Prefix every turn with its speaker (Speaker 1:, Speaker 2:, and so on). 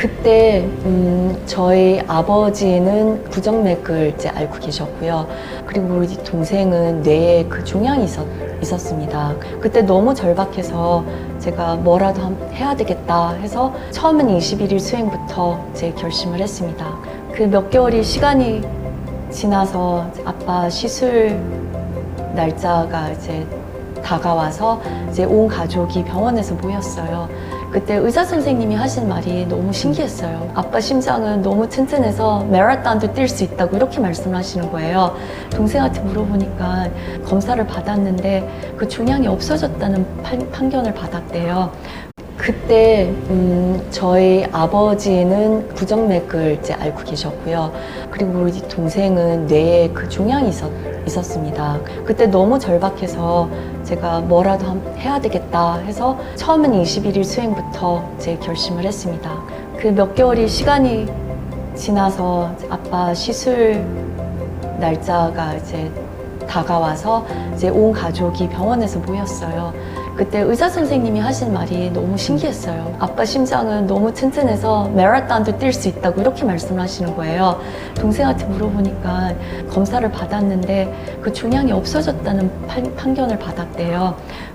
Speaker 1: 그때 음, 저희 아버지는 부정맥을 이제 앓고 계셨고요. 그리고 우리 동생은 뇌에 그 종양이 있었, 있었습니다. 그때 너무 절박해서 제가 뭐라도 함- 해야 되겠다 해서 처음엔 21일 수행부터 제 결심을 했습니다. 그 몇 개월이 시간이 지나서 아빠 시술 날짜가 이제 다가와서 이제 온 가족이 병원에서 모였어요. 그때 의사 선생님이 하신 말이 너무 신기했어요. 아빠 심장은 너무 튼튼해서 마라톤도 뛸 수 있다고 이렇게 말씀하시는 거예요. 동생한테 물어보니까 검사를 받았는데 그 종양이 없어졌다는 판, 판결을 받았대요. 그때 음, 저희 아버지는 부정맥을 이제 앓고 계셨고요. 그리고 우리 동생은 뇌에 그 종양이 있었, 있었습니다. 그때 너무 절박해서 제가 뭐라도 함- 해야 되겠다 해서 처음엔 21일 수행부터 제 결심을 했습니다. 그 몇 개월이 시간이 지나서 아빠 시술 날짜가 이제 다가와서 이제 온 가족이 병원에서 모였어요. 그때 의사 선생님이 하신 말이 너무 신기했어요. 아빠 심장은 너무 튼튼해서 마라톤도 뛸 수 있다고 이렇게 말씀하시는 거예요. 동생한테 물어보니까 검사를 받았는데 그 종양이 없어졌다는 판, 판결을 받았대요.